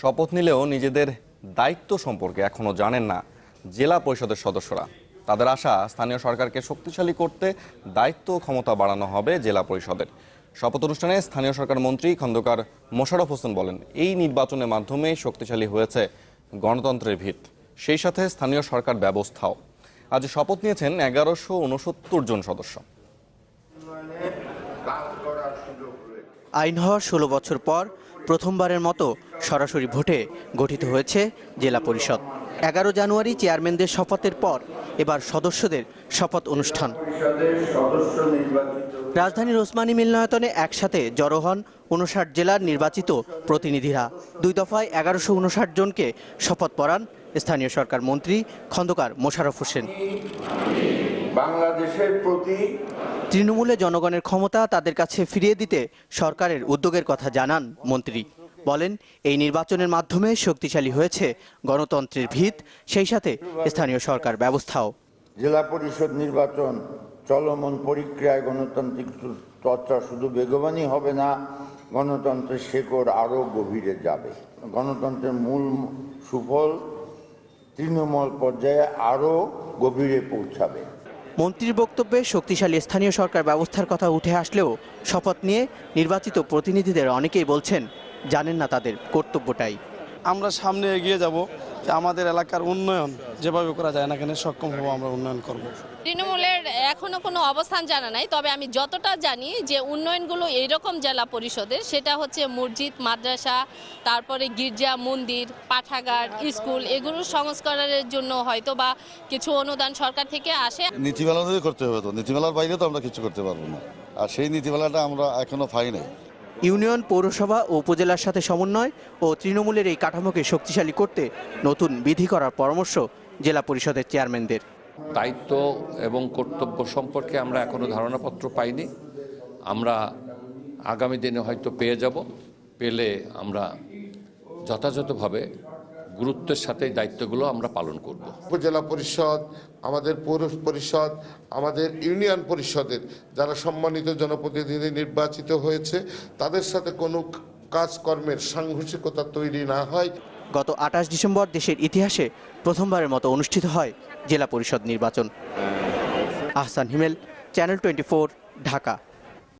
শপথ নিলেও নিজেদের দায়িত্ব সম্পর্কে এখনও জানেন না জেলা পরিষদের সদস্যরা। তাদের আশা, স্থানীয় সরকারকে শক্তিশালী করতে দায়িত্ব ক্ষমতা বাড়ানো হবে জেলা পরিষদের। শপথ অনুষ্ঠানে স্থানীয় সরকার মন্ত্রী খন্দকার মোশাররফ হোসেন বলেন, এই নির্বাচনের মাধ্যমে শক্তিশালী হয়েছে গণতন্ত্রের ভিত। সেই সাথে স্থানীয় সরকার ব্যবস্থাও। আজ শপথ নিয়েছেন এগারোশো উনসত্তর জন সদস্য। আইন হওয়ার ষোলো বছর পর প্রথমবারের মতো সরাসরি ভোটে গঠিত হয়েছে জেলা পরিষদ। এগারো জানুয়ারি চেয়ারম্যানদের শপথের পর এবার সদস্যদের শপথ অনুষ্ঠান। রাজধানীর ওসমানী মিলনায়তনে একসাথে জড়ো হন উনষাট জেলার নির্বাচিত প্রতিনিধিরা। দুই দফায় এগারোশো উনষাট জনকে শপথ পড়ান স্থানীয় সরকার মন্ত্রী খন্দকার মোশাররফ হোসেন। বাংলাদেশের প্রতি তৃণমূলে জনগণের ক্ষমতা তাদের কাছে ফিরিয়ে দিতে সরকারের উদ্যোগের কথা জানান মন্ত্রী। বলেন এই নির্বাচনের মাধ্যমে শক্তিশালী হয়েছে গণতন্ত্রের ভিত সেই সাথে স্থানীয় সরকার ব্যবস্থাও। জেলা পরিষদ নির্বাচন চলমান পরিক্রিয়ায় গণতান্ত্রিক চর্চা শুধু বেগবানই হবে না গণতন্ত্রের শেকড় আরও গভীরে যাবে। গণতন্ত্রের মূল সুফল তৃণমূল পর্যায়ে আরও গভীরে পৌঁছাবে। মন্ত্রীর বক্তব্যে শক্তিশালী স্থানীয় সরকার ব্যবস্থার কথা উঠে আসলেও শপথ নিয়ে নির্বাচিত প্রতিনিধিদের অনেকেই বলছেন জানেন না তাদের কর্তব্যটাই। আমরা সামনে এগিয়ে যাব। আমাদের এলাকার উন্নয়ন যেভাবে করা যায় না কেন সক্ষম হব আমরা উন্নয়ন করব। তৃণমূলের এখনও কোনো অবস্থান জানা নাই তবে আমি যতটা জানি যে উন্নয়নগুলো এইরকম জেলা পরিষদের সেটা হচ্ছে মসজিদ মাদ্রাসা তারপরে গির্জা মন্দির পাঠাগার স্কুল এগুলো সংস্কারের জন্য হয়তো বা কিছু অনুদান সরকার থেকে আসে। নীতিমালা করতে হবে তো নীতিমালার বাইরে তো আমরা কিছু করতে পারব না। আর সেই নীতিমালাটা আমরা এখনও পাই নাই। ইউনিয়ন পৌরসভা ও উপজেলার সাথে সমন্বয় ও তৃণমূলের এই কাঠামোকে শক্তিশালী করতে নতুন বিধি করার পরামর্শ জেলা পরিষদের চেয়ারম্যানদের। দায়িত্ব এবং কর্তব্য সম্পর্কে আমরা এখনও ধারণাপত্র পাইনি। আমরা আগামী দিনে হয়তো পেয়ে যাব। পেলে আমরা যথাযথভাবে গুরুত্বের সাথে দায়িত্বগুলো আমরা পালন করব। উপজেলা পরিষদ আমাদের পৌর পরিষদ আমাদের ইউনিয়ন পরিষদের যারা সম্মানিত জনপ্রতিনিধি নির্বাচিত হয়েছে তাদের সাথে কোনো কাজকর্মের সাংঘর্ষিকতা তৈরি না হয়। গত আঠাশ ডিসেম্বর দেশের ইতিহাসে প্রথমবারের মতো অনুষ্ঠিত হয় জেলা পরিষদ নির্বাচন। Ahsan Himel channel twenty Dhaka.